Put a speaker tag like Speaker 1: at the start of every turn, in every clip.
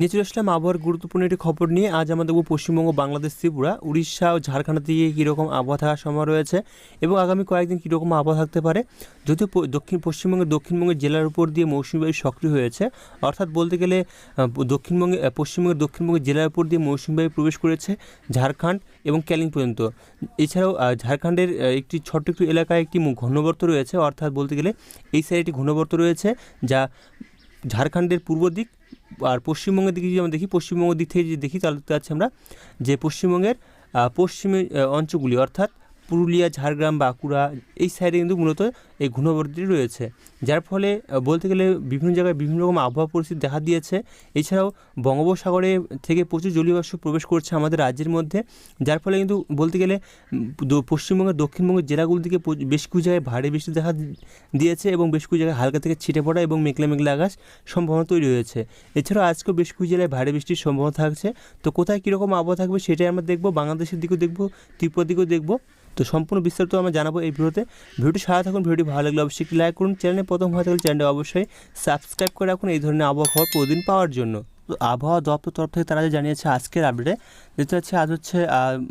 Speaker 1: নিয়ে আসলাম আবহাওয়ার গুরুত্বপূর্ণ একটি খবর নিয়ে। আজ আমাদের পশ্চিমবঙ্গ, বাংলাদেশ, ত্রিপুরা, উড়িষ্যা ও ঝাড়খণ্ড দিকে কীরকম আবহাওয়া থাকার সময় রয়েছে এবং আগামী কয়েকদিন কীরকম আবহাওয়া থাকতে পারে। যদিও দক্ষিণ পশ্চিমবঙ্গের দক্ষিণবঙ্গের জেলার উপর দিয়ে মৌসুমী বায়ু সক্রিয় হয়েছে। অর্থাৎ বলতে গেলে দক্ষিণবঙ্গে পশ্চিমবঙ্গের দক্ষিণবঙ্গের জেলার উপর দিয়ে মৌসুমী বায়ু প্রবেশ করেছে ঝাড়খণ্ড এবং ক্যালিং পর্যন্ত। এছাড়াও ঝাড়খণ্ডের একটি ছোট্ট একটু এলাকায় একটি ঘনবর্ত রয়েছে। অর্থাৎ বলতে গেলে, এই সাইডে একটি ঘনবর্ত রয়েছে যা ঝাড়খণ্ডের পূর্ব দিক আর পশ্চিমবঙ্গের দিকে যদি আমরা দেখি, পশ্চিমবঙ্গের দিক থেকে যদি দেখি, তাহলে পাচ্ছি আমরা যে পশ্চিমবঙ্গের পশ্চিমে অঞ্চলগুলি, অর্থাৎ পুরুলিয়া, ঝাড়গ্রাম, বাঁকুড়া এই সাইডে কিন্তু মূলত এই ঘূর্ণবর্তটি রয়েছে। যার ফলে বলতে গেলে বিভিন্ন জায়গায় বিভিন্ন রকম আবহাওয়া পরিস্থিতি দেখা দিয়েছে। এছাড়াও বঙ্গোপসাগরে থেকে প্রচুর জলীয় বাষ্প প্রবেশ করছে আমাদের রাজ্যের মধ্যে। যার ফলে কিন্তু বলতে গেলে পশ্চিমবঙ্গের, দক্ষিণবঙ্গের জেলাগুলি থেকে বেশ কিছু জায়গায় ভারী বৃষ্টি দেখা দিয়েছে এবং বেশ কিছু জায়গায় হালকা থেকে ছিটে পড়া এবং মেঘলা মেঘলা আকাশ সম্ভাবনা তৈরি হয়েছে। এছাড়াও আজকেও বেশ কিছু জেলায় ভারী বৃষ্টির সম্ভাবনা থাকছে। তো কোথায় কীরকম আবহাওয়া থাকবে সেটাই আমরা দেখব, বাংলাদেশের দিকেও দেখব, ত্রিপুরার দিকেও দেখব। তো সম্পূর্ণ বিস্তারিত আমরা জানাব এই ভিডিওতে। ভিডিওটি সারা থাকুন, ভিডিওটি ভালো লাগলে অবশ্যই লাইক করুন। চ্যানেলে প্রথম হয়ে থাকলে চ্যানেলটি অবশ্যই সাবস্ক্রাইব করে রাখুন এই ধরনের আবহাওয়া খবর প্রতিদিন পাওয়ার জন্য। তো আবহাওয়া দপ্তর তরফ থেকে তারা যে জানিয়েছে আজকের আপডেটে যেটা হচ্ছে আজ হচ্ছে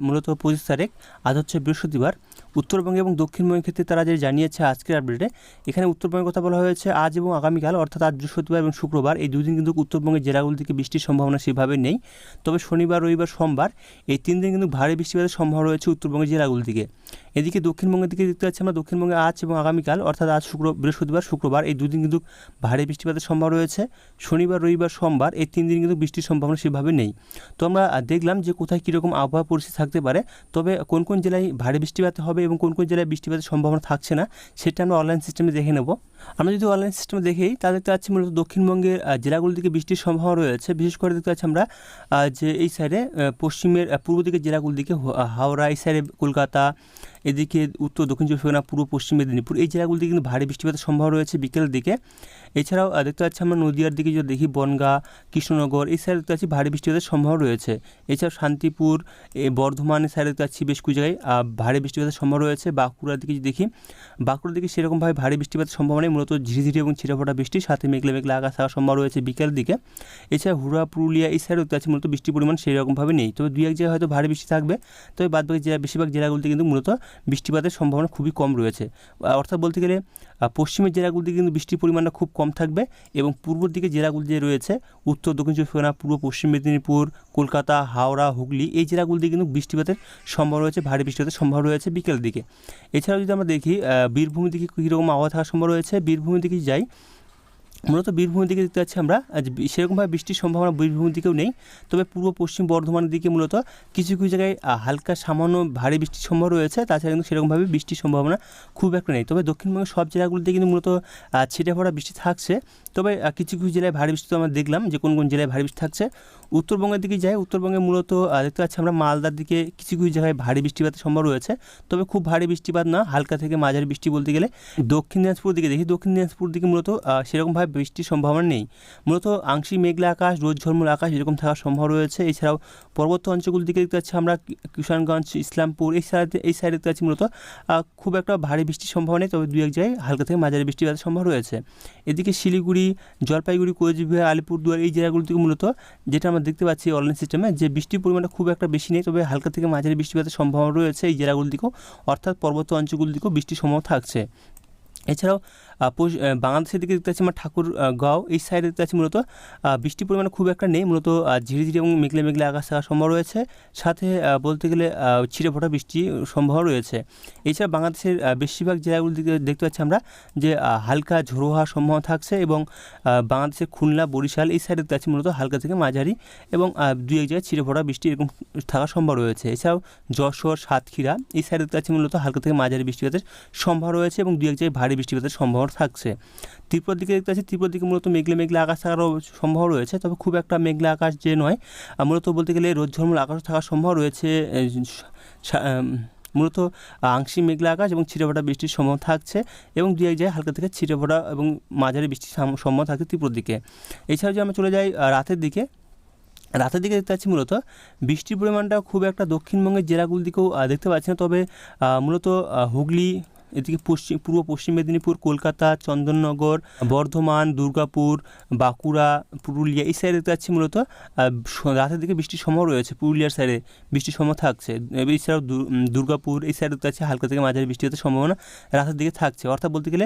Speaker 1: মূলত পঁচিশ তারিখ, আজ হচ্ছে বৃহস্পতিবার। উত্তরবঙ্গে এবং দক্ষিণবঙ্গের ক্ষেত্রে তারা যে জানিয়েছে আজকের আপডেটে এখানে উত্তরবঙ্গের কথা বলা হয়েছে, আজ এবং আগামীকাল, অর্থাৎ আজ বৃহস্পতিবার এবং শুক্রবার, এই দুদিন কিন্তু উত্তরবঙ্গের জেলাগুলি থেকে বৃষ্টির সম্ভাবনা সেভাবে নেই। তবে শনিবার, রবিবার, সোমবার, এই তিন দিন কিন্তু ভারী বৃষ্টিপাতের সম্ভাবনা রয়েছে উত্তরবঙ্গের জেলাগুলি থেকে। এদিকে দক্ষিণবঙ্গের দিকে দেখতে পাচ্ছি আমরা, দক্ষিণবঙ্গে আজ এবং আগামীকাল, অর্থাৎ আজ শুক্র, বৃহস্পতিবার, শুক্রবার, এই দুদিন কিন্তু ভারী বৃষ্টিপাতের সম্ভাবনা রয়েছে। শনিবার, রবিবার, সোমবার, এই তিন দিন কিন্তু বৃষ্টির সম্ভাবনা সেভাবে নেই। তো আমরা দেখলাম যে কোথায় কীরকম আবহাওয়া পরিস্থিতি থাকতে পারে, তবে কোন কোন জেলায় ভারী বৃষ্টিপাত হবে এবং কোন কোন জেলায় বৃষ্টিপাতের সম্ভাবনা থাকছে না, সেটা আমরা অনলাইন সিস্টেমে দেখে নেব। আমরা যদি অনলাইন সিস্টেমে দেখি, তাহলে দেখতে পাচ্ছি মূলত দক্ষিণবঙ্গের জেলাগুলোর জেলাগুলো দিকে বৃষ্টির সম্ভাবনা রয়েছে। বিশেষ করে দেখতে পাচ্ছি আমরা যে এই সাইডে পশ্চিমের পূর্ব দিকের জেলাগুলো দিকে হাওড়া, এই সাইডে কলকাতা, এদিকে উত্তর দক্ষিণ চব্বিশ পরগনা, পূর্ব পশ্চিম মেদিনীপুর, এই জেলাগুলিতে কিন্তু ভারী বৃষ্টিপাতের সম্ভাবনা রয়েছে বিকেলের দিকে। এছাড়াও দেখতে পাচ্ছি আমরা নদীয়ার দিকে যদি দেখি, বনগা, কৃষ্ণনগর, এই সাইডে দেখতে পাচ্ছি ভারী বৃষ্টি বৃষ্টিপাতের সম্ভাবনা রয়েছে। এছাড়াও শান্তিপুর বর্ধমানের সাইডে দেখতে পাচ্ছি বেশ কিছু জায়গায় ভারী বৃষ্টিপাতের সম্ভাবনা রয়েছে। বাঁকুড়ার দিকে যদি দেখি, বাঁকুড়ার দিকে সেরকমভাবে ভারী বৃষ্টিপাতের সম্ভাবনা মূলত ঝিরিঝিরি এবং ছিটাফোটা বৃষ্টি, সাথে মেঘলা মেঘলা আকাশ থাকার সম্ভাবনা রয়েছে বিকেলের দিকে। এছাড়া হুড়া, পুরুলিয়া এই সাইডে দেখতে পাচ্ছি মূলত বৃষ্টির পরিমাণ সেই রকমভাবে নেই। তবে দুই এক জায়গায় হয়তো ভারী বৃষ্টি থাকবে, তবে বাদবাকি জেলা, বেশিরভাগ জেলাগুলিতে কিন্তু মূলত বৃষ্টিপাতের সম্ভাবনা খুবই কম রয়েছে। অর্থাৎ বলতে গেলে পশ্চিমের জেলাগুলিতে কিন্তু বৃষ্টির পরিমাণটা খুব কম থাকবে এবং পূর্ব দিকে জেলাগুলি যে রয়েছে, উত্তর, দক্ষিণ চব্বিশ পরগনা, পূর্ব, পশ্চিম মেদিনীপুর, কলকাতা, হাওড়া, হুগলি, এই জেলাগুলিতে কিন্তু বৃষ্টিপাতের সম্ভাবনা রয়েছে, ভারী বৃষ্টিপাতের সম্ভাবনা রয়েছে বিকেল দিকে। এছাড়াও যদি আমরা দেখি বীরভূমি বীরভূমের দিকে কীরকম আবহাওয়া থাকার সম্ভাবনা রয়েছে, বীরভূমের দিকে যাই মূলত বীরভূমের দিকে দেখতে পাচ্ছি আমরা সেরকমভাবে বৃষ্টির সম্ভাবনা বীরভূমের দিকেও নেই, তবে পূর্ব পশ্চিম বর্ধমানের দিকে মূলত কিছু কিছু জায়গায় হালকা সামান্য ভারী বৃষ্টির সম্ভাবনা রয়েছে, তাছাড়া কিন্তু সেরকমভাবে বৃষ্টির সম্ভাবনা খুব একটা নেই, তবে দক্ষিণবঙ্গের সব জেলাগুলিতে কিন্তু মূলত ছিটে পড়া বৃষ্টি থাকছে, তবে কিছু কিছু জেলায় ভারী বৃষ্টি তো আমরা দেখলাম যে কোন কোন জেলায় ভারী বৃষ্টি থাকছে উত্তরবঙ্গের দিকে যাই, উত্তরবঙ্গে মূলত দেখতে পাচ্ছি আমরা মালদার দিকে কিছু কিছু জায়গায় ভারী বৃষ্টিপাতের সম্ভাবনা রয়েছে। তবে খুব ভারী বৃষ্টিপাত না, হালকা থেকে মাঝারি বৃষ্টি বলতে গেলে দক্ষিণ দিনাজপুর দিকে দেখি, দক্ষিণ দিনাজপুর দিকে মূলত সেরকমভাবে বৃষ্টির সম্ভাবনা নেই। মূলত আংশিক মেঘলা আকাশ, রোদ ঝলমল আকাশ এরকম থাকার সম্ভব রয়েছে। এছাড়াও পর্বত্য অঞ্চলগুলো দিকে দেখতে পাচ্ছি আমরা কিষানগঞ্জ, ইসলামপুর, এই সাইডে এই সাইডে দেখতে পাচ্ছি মূলত খুব একটা ভারী বৃষ্টির সম্ভাবনা নেই, তবে দু এক জায়গায় হালকা থেকে মাঝারি বৃষ্টিপাতের সম্ভাবনা রয়েছে। এদিকে শিলিগুড়ি, জলপাইগুড়ি কোচবিহার আলিপুরদুয়ার এই জায়গাগুলো থেকে মূলত, যেটা আমরা দেখতে পাচ্ছি অনলাইন সিস্টেমে যে বৃষ্টির পরিমাণটা খুব একটা বেশি নেই, তবে হালকা থেকে মাঝারি বৃষ্টিপাতের সম্ভাবনা রয়েছে এই জেলাগুলির দিকেও। অর্থাৎ পর্বত অঞ্চলগুলির দিকেও বৃষ্টির সম্ভাবনা থাকছে। এছাড়াও বাংলাদেশের দিকে দেখতে পাচ্ছি আমরা ঠাকুর আহ, গাঁও এই সাইডে দেখতে পাচ্ছি মূলত বৃষ্টির পরিমাণ খুব একটা নেই মূলত ঝিরিঝিরি এবং মেঘলে মেঘলে আকাশ থাকার সম্ভব রয়েছে। সাথে বলতে গেলে ছিঁড়ে ফোটা বৃষ্টি সম্ভব রয়েছে। এছাড়া বাংলাদেশের বেশিরভাগ জেলাগুলো দিকে দেখতে পাচ্ছি আমরা যে হালকা ঝোড়ো হওয়ার সম্ভাবনা থাকছে এবং বাংলাদেশের খুলনা বরিশাল এই সাইডে দেখতে পাচ্ছি মূলত হালকা থেকে মাঝারি এবং দুই এক জায়গায় ছিঁড়ে ফোটা বৃষ্টি এরকম থাকার সম্ভব রয়েছে। এছাড়াও যশোর সাতক্ষীরা এই সাইডে দেখতে পাচ্ছি মূলত হালকা থেকে মাঝারি বৃষ্টিপাতের সম্ভাবনা রয়েছে এবং দুই এক জায়গায় ভারী বৃষ্টিপাতের সম্ভাবনা থাকছে। ত্রিপুরার দিকে দেখতে পাচ্ছি, ত্রিপুরার দিকে মূলত মেঘলা মেঘলা আকাশ থাকারও সম্ভাবনা রয়েছে, তবে খুব একটা মেঘলা আকাশ যে নয় মূলত বলতে গেলে রোদ ঝলমল আকাশ থাকার সম্ভাবনা রয়েছে মূলত আংশিক মেঘলা আকাশ এবং ছিটেফোঁটা বৃষ্টির সম্ভাবনা থাকছে এবং দু এক জায়গায় হালকা থেকে ছিটেফোঁটা এবং মাঝারি বৃষ্টির সাম- সম্ভাবনা থাকছে ত্রিপুরার দিকে। এছাড়াও যদি আমরা চলে যাই রাতের দিকে রাতের দিকে দেখতে পাচ্ছি মূলত বৃষ্টির পরিমাণটা খুব একটা দক্ষিণবঙ্গের জেলাগুলির দিকেও দেখতে পাচ্ছি না, তবে মূলত হুগলি এদিকে পশ্চিম, পূর্ব পশ্চিম মেদিনীপুর, কলকাতা, চন্দননগর, বর্ধমান, দুর্গাপুর, বাঁকুড়া, পুরুলিয়া এই সাইডে দেখতে পাচ্ছি মূলত। রাতের দিকে বৃষ্টির সম্ভাবনা রয়েছে, পুরুলিয়ার সাইডে বৃষ্টির সম্ভাবনা থাকছে। এছাড়াও দুর্গাপুর এই সাইডে দেখতে পাচ্ছি হালকা থেকে মাঝারি বৃষ্টি হতে সম্ভাবনা রাতের দিকে থাকছে। অর্থাৎ বলতে গেলে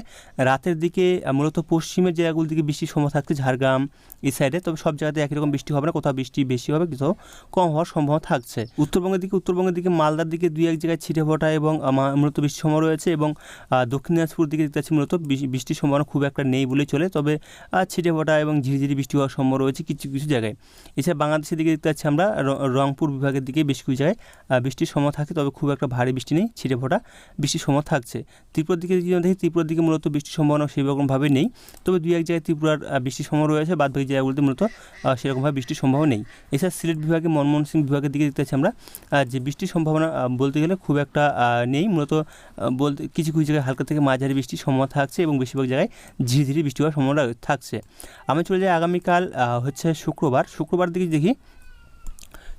Speaker 1: রাতের দিকে মূলত পশ্চিমের জায়গাগুলোর দিকে বৃষ্টির সম্ভাবনা থাকছে, ঝাড়গ্রাম এই সাইডে তবে সব জায়গাতে একই রকম বৃষ্টি হবে না, কোথাও বৃষ্টি বেশি হবে, কোথাও কম হওয়ার সম্ভাবনা থাকছে। উত্তরবঙ্গের দিকে উত্তরবঙ্গের দিকে মালদার দিকে দুই এক জায়গায় ছিটে ফোটা এবং মূলত বৃষ্টির সম্ভাবনা রয়েছে এবং আহ, দক্ষিণ দিনাজপুর দিকে দেখতে পাচ্ছি মূলত বৃষ্টি- বৃষ্টির সম্ভাবনা খুব একটা নেই বলে চলে। তবে ছিটে ফোটা এবং ঝিরিঝিরি বৃষ্টি হওয়ার সম্ভাবনা রয়েছে কিছু কিছু জায়গায়। এছাড়া বাংলাদেশের দিকে দেখতে পাচ্ছি আমরা রংপুর বিভাগের দিকে বেশ কিছু জায়গায় বৃষ্টির সময় থাকে তবে খুব একটা ভারী বৃষ্টি নেই ছিটে ফোটা বৃষ্টির সময় থাকছে। ত্রিপুরার দিকে যদি দেখি ত্রিপুরার দিকে মূলত বৃষ্টির সম্ভাবনা সেরকমভাবে নেই। তবে দুই এক জায়গায় ত্রিপুরার বৃষ্টির সম্ভাবনা রয়েছে বাদ বাকি জায়গাগুলোতে মূলত সেরকমভাবে বৃষ্টির সম্ভাবনা নেই। এছাড়া সিলেট বিভাগে মনমোহন সিং বিভাগের দিকে দেখতে পাচ্ছি আমরা যে বৃষ্টির সম্ভাবনা বলতে গেলে খুব একটা নেই। মূলত বলতে কিছু কিছু জায়গায় হালকা থেকে মাঝারি বৃষ্টি সম্ভাবনা থাকছে এবং বেশিরভাগ জায়গায় ধীরে ধীরে বৃষ্টি হওয়ার সম্ভাবনা থাকছে। আমি চলে যাই আগামীকাল হচ্ছে শুক্রবার। শুক্রবার দিকে দেখি,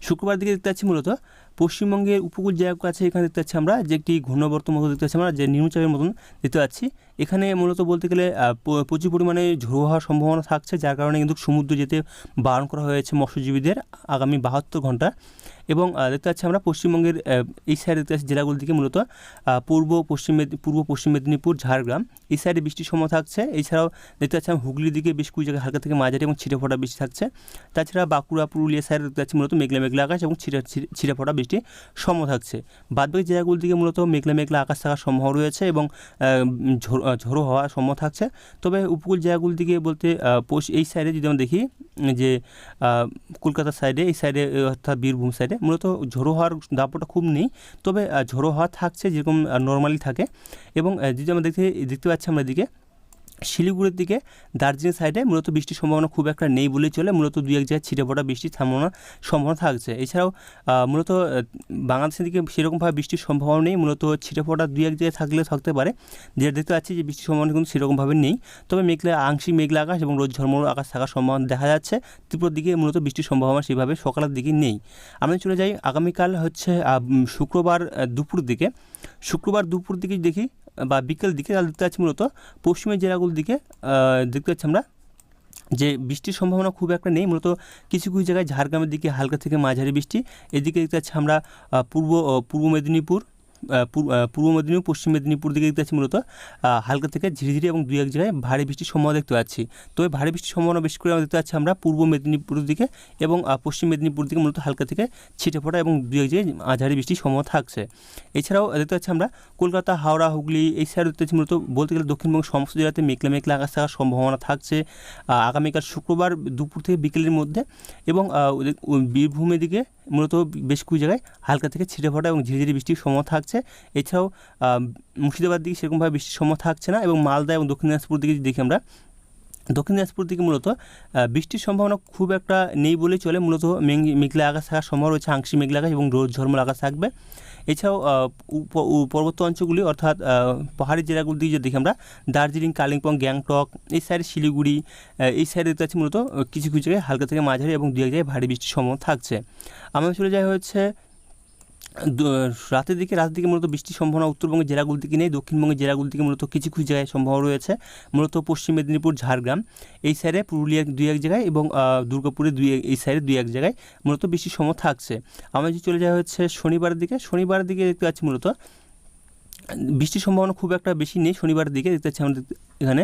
Speaker 1: শুক্রবার দিকে দেখতে পাচ্ছি মূলত পশ্চিমবঙ্গের উপকূল জায়গা আছে, এখানে দেখতে পাচ্ছি আমরা যে একটি ঘূর্ণবর্ত মতো দেখতে পাচ্ছি আমরা, যে নিম্নচাপের মতন দেখতে পাচ্ছি। এখানে মূলত বলতে গেলে প্রচুর পরিমাণে ঝোড়ো হওয়ার সম্ভাবনা থাকছে, যার কারণে কিন্তু সমুদ্র যেতে বারণ করা হয়েছে মৎস্যজীবীদের আগামী বাহাত্তর ঘণ্টা। এবং দেখতে পাচ্ছি আমরা পশ্চিমবঙ্গের এই সাইডে দেখতে পাচ্ছি জেলাগুলোর দিকে মূলত পূর্ব পশ্চিম পূর্ব পশ্চিম মেদিনীপুর, ঝাড়গ্রাম। এই সাইডে বৃষ্টির সময় থাকছে। এছাড়াও দেখতে পাচ্ছি আমরা হুগলির দিকে বেশ কিছু জায়গায় হালকা থেকে মাঝারি এবং ছিটে ফোটা বৃষ্টি থাকছে। তাছাড়া বাঁকুড়া, পুরুলিয়া সাইডে দেখতে পাচ্ছি মূলত মেঘলা মেঘলা আকাশ এবং ছিটে ফোটা বৃষ্টি সম থাকছে। বাদবাকি জায়গাগুলোর দিকে মূলত মেঘলা মেঘলা আকাশ থাকার সম্ভাবনা রয়েছে এবং ঝোড়ো হওয়ার সম্ভব থাকছে। তবে উপকূল জায়গাগুলোর দিকে বলতে এই সাইডে যদি আমরা দেখি, যে কলকাতার সাইডে, এই সাইডে অর্থাৎ বীরভূম সাইডে মূলত ঝোড়ো হওয়ার দাপটা খুব নেই। তবে ঝোড়ো হওয়া থাকছে যেরকম নর্মালি থাকে। এবং যদি আমরা দেখতে দেখতে পাচ্ছি আমরা এদিকে শিলিগুড়ির দিকে দার্জিলিং সাইডে মূলত বৃষ্টির সম্ভাবনা খুব একটা নেই বলেই চলে। মূলত দুই এক জায়গায় ছিটে পড়া বৃষ্টির সম্ভাবনা সম্ভাবনা থাকছে। এছাড়াও মূলত বাংলাদেশের দিকে সেরকমভাবে বৃষ্টির সম্ভাবনা নেই। মূলত ছিটে পড়া দুই এক জায়গায় থাকলে থাকতে পারে। যেটা দেখতে পাচ্ছি যে বৃষ্টির সম্ভাবনা কিন্তু সেরকমভাবে নেই। তবে মেঘলা, আংশিক মেঘলা আকাশ এবং রোদ ঝলমল আকাশ থাকার সম্ভাবনা দেখা যাচ্ছে। ত্রিপুরার দিকে মূলত বৃষ্টির সম্ভাবনা সেভাবে সকালের দিকে নেই। আমরা চলে যাই আগামীকাল হচ্ছে শুক্রবার দুপুর দিকে। শুক্রবার দুপুর দিকে দেখি বা বিকেল দিকে তাহলে দেখতে পাচ্ছি মূলত পশ্চিমের জেলাগুলোর দিকে দেখতে পাচ্ছি আমরা যে বৃষ্টির সম্ভাবনা খুব একটা নেই। মূলত কিছু কিছু জায়গায় ঝাড়গ্রামের দিকে হালকা থেকে মাঝারি বৃষ্টি। এদিকে দেখতে পাচ্ছি আমরা পূর্ব পূর্ব মেদিনীপুর পূর্ব- মেদিনীপুর, পশ্চিম মেদিনীপুর দিকে দেখতে পাচ্ছি মূলত হালকা থেকে ঝিরিঝিরি এবং দুই এক জায়গায় ভারী বৃষ্টির সম্ভাবনা দেখতে পাচ্ছি। তবে ভারী বৃষ্টির সম্ভাবনা বেশি করে আমরা দেখতে পাচ্ছি আমরা পূর্ব মেদিনীপুরের দিকে এবং পশ্চিম মেদিনীপুর দিকে মূলত হালকা থেকে ছিটে ফোটা এবং দুই এক জায়গায় মাঝারি বৃষ্টির সম্ভাবনা থাকছে। এছাড়াও দেখতে পাচ্ছি আমরা কলকাতা, হাওড়া, হুগলি এই সাইড দেখতে পাচ্ছি মূলত বলতে গেলে দক্ষিণবঙ্গের সমস্ত জেলাতে মেঘলা মেঘলা আকাশ থাকার সম্ভাবনা থাকছে। আগামীকাল শুক্রবার দুপুর থেকে বিকেলের মধ্যে এবং বীরভূমের দিকে মূলত বেশ কিছু জায়গায় হালকা থেকে ছিটে ফোটা এবং ঝিরিঝিরি বৃষ্টির সময় থাকছে। এছাড়াও মুর্শিদাবাদ দিকে সেরকমভাবে বৃষ্টির সময় থাকছে না এবং মালদা এবং দক্ষিণ দিনাজপুর দিকে যদি দেখি আমরা, দক্ষিণ দিনাজপুর দিকে মূলত বৃষ্টির সম্ভাবনা খুব একটা নেই বলেই চলে। মূলত মেঘ- মেঘলা আকাশ থাকার সম্ভাবনা রয়েছে, আংশিক মেঘলা আকাশ এবং রোদ ঝলমল আকাশ থাকবে। এছাড়াও পর্বত্য অঞ্চলগুলি অর্থাৎ পাহাড়ি জেলাগুলি দিয়ে যদি দেখি আমরা, দার্জিলিং, কালিম্পং, গ্যাংটক, এই সাইডে শিলিগুড়ি এই সাইডে দেখতে মূলত কিছু কিছু জায়গায় হালকা থেকে মাঝারি এবং দু এক জায়গায় ভারী বৃষ্টির সম্ভাবনা থাকছে। আমরা চলে যাই হচ্ছে রাতের দিকে রাতের দিকে মূলত বৃষ্টির সম্ভাবনা উত্তরবঙ্গের জেলাগুলি দিকে নেই, দক্ষিণবঙ্গের জেলাগুলি দিকে মূলত কিছু কিছু জায়গায় সম্ভাবনা রয়েছে, মূলত পশ্চিম মেদিনীপুর, ঝাড়গ্রাম, এই সাইডে পুরুলিয়ার দুই এক জায়গায় এবং দুর্গাপুরে দুই, এই সাইডে দুই এক জায়গায় মূলত বৃষ্টির সম্ভাবনা থাকছে। আমার যদি চলে যাওয়া হচ্ছে শনিবারের দিকে শনিবারের দিকে দেখতে পাচ্ছি মূলত বৃষ্টির সম্ভাবনা খুব একটা বেশি নেই, শনিবারের দিকে দেখতে পাচ্ছি আমাদের এখানে।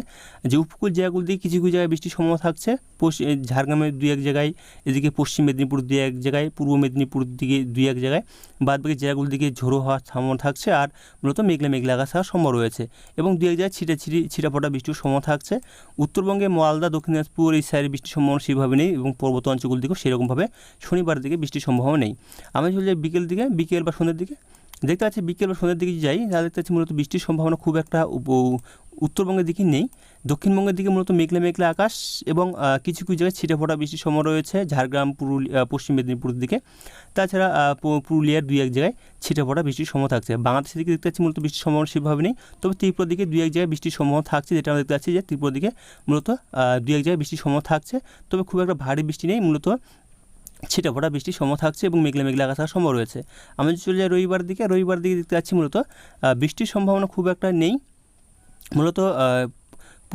Speaker 1: যে উপকূল জায়গাগুলো দিকে কিছু কিছু জায়গায় বৃষ্টির সম্ভাবনা থাকছে ঝাড়গ্রামের দুই এক জায়গায়, এদিকে পশ্চিম মেদিনীপুর দুই এক জায়গায়, পূর্ব মেদিনীপুর দিকে দুই এক জায়গায় বাদ বাকি জায়গাগুলোর দিকে ঝোড়ো হওয়ার সম্ভাবনা থাকছে আর মূলত মেঘলা মেঘলা আকাশ হওয়ার সম্ভব রয়েছে এবং দুই এক জায়গায় ছিটে ছিটি ছিটাফোটা বৃষ্টির সম্ভাবনা থাকছে। উত্তরবঙ্গে মালদা, দক্ষিণ দিনাজপুর এই সাইডে বৃষ্টির সম্ভাবনা সেভাবে নেই এবং পর্বত অঞ্চলগুলোর দিকেও সেরকমভাবে শনিবার দিকে বৃষ্টির সম্ভাবনা নেই। আমি চলে যাই বিকেল দিকে, বিকেল বা সন্ধ্যের দিকে দেখতে পাচ্ছি বিকেল বা সন্ধ্যের দিকে যাই, তাহলে দেখতে পাচ্ছি মূলত বৃষ্টির সম্ভাবনা খুব একটা উত্তরবঙ্গের দিকে নেই। দক্ষিণবঙ্গের দিকে মূলত মেঘলা মেঘলা আকাশ এবং কিছু কিছু জায়গায় ছিটে ফোটা বৃষ্টির সম্ভাবনা রয়েছে, ঝাড়গ্রাম, পুরুলিয়া পশ্চিম মেদিনীপুরের দিকে। তাছাড়া পুরুলিয়ার দুই এক জায়গায় ছিটে ফোটা বৃষ্টির সম্ভাবনা থাকছে। বাংলাদেশের দিকে দেখতে পাচ্ছি মূলত বৃষ্টির সম্ভাবনা সেভাবে নেই, তবে ত্রিপুরার দিকে দুই এক জায়গায় বৃষ্টির সম্ভাবনা থাকছে, যেটা আমরা দেখতে পাচ্ছি যে ত্রিপুরার দিকে মূলত দুই এক জায়গায় বৃষ্টির সম্ভাবনা থাকছে, তবে খুব একটা ভারী বৃষ্টি নেই, মূলত ছিটে ফোটা বৃষ্টির সময় থাকছে এবং মেঘলা মেঘলা আকাশ সম্ভব রয়েছে। আমি যদি চলে যাই রবিবার দিকে রবিবার দিকে দেখতে পাচ্ছি মূলত বৃষ্টির সম্ভাবনা খুব একটা নেই। মূলত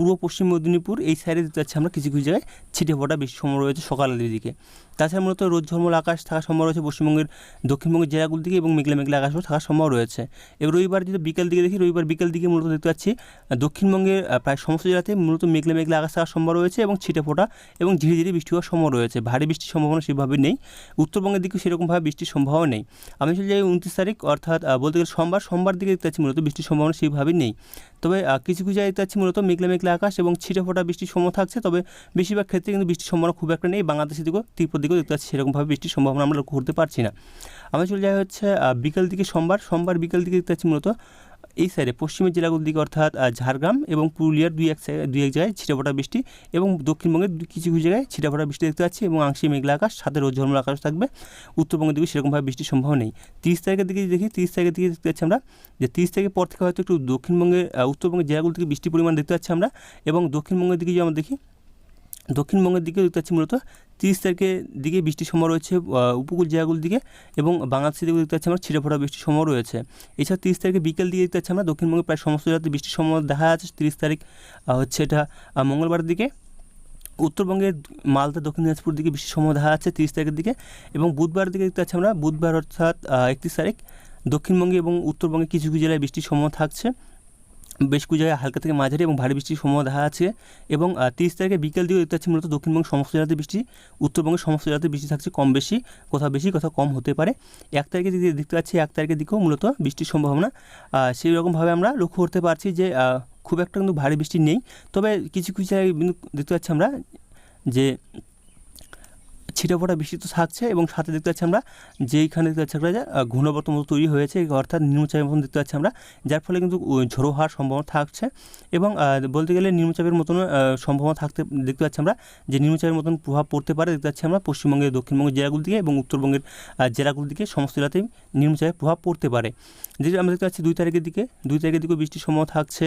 Speaker 1: পূর্ব পশ্চিম মেদিনীপুর, এই সাইডে পাচ্ছি আমরা কিছু কিছু জায়গায় ছিটে ফোটা বেশি সম্ভব রয়েছে সকালের দিকে। তাছাড়া মূলত রোদ ঝলমল আকাশ থাকার সম্ভব রয়েছে পশ্চিমবঙ্গের, দক্ষিণবঙ্গের জেলাগুলো দিকে এবং মেঘলা মেঘলা আকাশও থাকার সম্ভব রয়েছে। এবার রবিবার যদি বিকেল দিকে দেখি, রবিবার বিকেল দিকে মূলত দেখতে পাচ্ছি দক্ষিণবঙ্গের প্রায় সমস্ত জেলাতে মূলত মেঘলা মেঘলা আকাশ থাকার সম্ভব রয়েছে এবং ছিটে ফোটা এবং ধীরে ধীরে বৃষ্টি হওয়ার সম্ভব রয়েছে। ভারী বৃষ্টির সম্ভাবনা সেভাবে নেই। উত্তরবঙ্গের দিকেও সেরকমভাবে বৃষ্টির সম্ভাবনা নেই। আমি চলে যাই উনত্রিশ তারিখ, অর্থাৎ বলতে গেলে সোমবার সোমবার দিকে দেখতে পাচ্ছি মূলত বৃষ্টির সম্ভাবনা সেইভাবে নেই। তবে কিছু কিছু জায়গায় দেখতে পাচ্ছি মূলত মেঘলা মেঘলা আকাশ এবং ছিটে ফোটা বৃষ্টির সম্ভাবনা থাকছে, তবে বেশিরভাগ ক্ষেত্রে কিন্তু বৃষ্টির সম্ভাবনা খুব একটা নেই। বাংলাদেশের দিকেও, তীব্র দিকেও দেখতে পাচ্ছি সেরকমভাবে বৃষ্টির সম্ভাবনা আমরা লক্ষ্য করতে পারছি না। আমরা চলে যাই হচ্ছে বিকেল দিকে সোমবার। সোমবার বিকেল দিকে দেখতে পাচ্ছি মূলত এই সাইডে পশ্চিমের জেলাগুলোর দিকে অর্থাৎ ঝাড়গ্রাম এবং পুরুলিয়ার দুই এক দুই এক জায়গায় ছিটাফোটা বৃষ্টি এবং দক্ষিণবঙ্গের কিছু কিছু জায়গায় ছিটাফোটা বৃষ্টি দেখতে পাচ্ছি এবং আংশিক মেঘলা আকাশ, সাথে রোদ ঝলমল আকাশ থাকবে। উত্তরবঙ্গের দিকে সেরকমভাবে বৃষ্টির সম্ভব নেই। তিরিশ তারিখের দিকে দেখি, তিরিশ তারিখের দিকে দেখতে পাচ্ছি আমরা যে তিরিশ তারিখের পর থেকে হয়তো একটু দক্ষিণবঙ্গের উত্তরবঙ্গের জেলাগুলো থেকে বৃষ্টির পরিমাণ দেখতে পাচ্ছি আমরা এবং দক্ষিণবঙ্গের দিকে যদি আমরা দেখি দক্ষিণবঙ্গের দিকে দেখতে পাচ্ছি মূলত তিরিশ তারিখের দিকে বৃষ্টির সময় রয়েছে উপকূল জেলাগুলোর দিকে এবং বাংলাদেশের দিকে দেখতে পাচ্ছি আমরা ছিটেফোঁটা বৃষ্টির সময় রয়েছে। এছাড়া তিরিশ তারিখে বিকেল দিকে দেখতে পাচ্ছি আমরা দক্ষিণবঙ্গের প্রায় সমস্ত জেলাতে বৃষ্টির সময় দেখা যাচ্ছে। তিরিশ তারিখ হচ্ছে এটা মঙ্গলবার দিকে। উত্তরবঙ্গের মালদা, দক্ষিণ দিনাজপুর দিকে বৃষ্টির সময় দেখা যাচ্ছে তিরিশ তারিখের দিকে এবং বুধবার দিকে দেখতে পাচ্ছি আমরা, বুধবার অর্থাৎ একত্রিশ তারিখ দক্ষিণবঙ্গে এবং উত্তরবঙ্গে কিছু কিছু জেলায় বৃষ্টির সময় থাকছে। বেশ কিছু জায়গায় হালকা থেকে মাঝারি এবং ভারী বৃষ্টির সম্ভাবনা দেখা যাচ্ছে এবং তিরিশ তারিখে বিকেল দিকে দেখতে পাচ্ছি মূলত দক্ষিণবঙ্গের সমস্ত জেলাতে বৃষ্টি উত্তরবঙ্গের সমস্ত জেলাতে বৃষ্টি থাকছে কম বেশি, কোথাও বেশি, কোথাও কম হতে পারে। এক তারিখে দিকে দেখতে পাচ্ছি এক তারিখের দিকেও মূলত বৃষ্টির সম্ভাবনা। সেই রকমভাবে আমরা লক্ষ্য করতে পারছি যে খুব একটা কিন্তু ভারী বৃষ্টি নেই। তবে কিছু কিছু জায়গায় দেখতে পাচ্ছি আমরা যে ছিটেফোঁটা বৃষ্টি তো থাকছে এবং সাথে দেখতে পাচ্ছি আমরা যেইখানে দেখতে পাচ্ছি আমরা যে ঘূর্ণাবর্ত মতো তৈরি হয়েছে অর্থাৎ নিম্নচাপের মতন দেখতে পাচ্ছি আমরা, যার ফলে কিন্তু ঝোড়ো হওয়ার সম্ভাবনা থাকছে এবং বলতে গেলে নিম্নচাপের মতন সম্ভাবনা থাকতে, দেখতে পাচ্ছি আমরা যে নিম্নচাপের মতন প্রভাব পড়তে পারে, দেখতে পাচ্ছি আমরা পশ্চিমবঙ্গের, দক্ষিণবঙ্গের জেলাগুলো দিকে এবং উত্তরবঙ্গের জেলাগুলোর দিকে সমস্ত জেলাতেই নিম্নচাপের প্রভাব পড়তে পারে। যেটা আমরা দেখতে পাচ্ছি দুই তারিখের দিকে, দুই তারিখের দিকেও বৃষ্টির সম্ভাবনা থাকছে।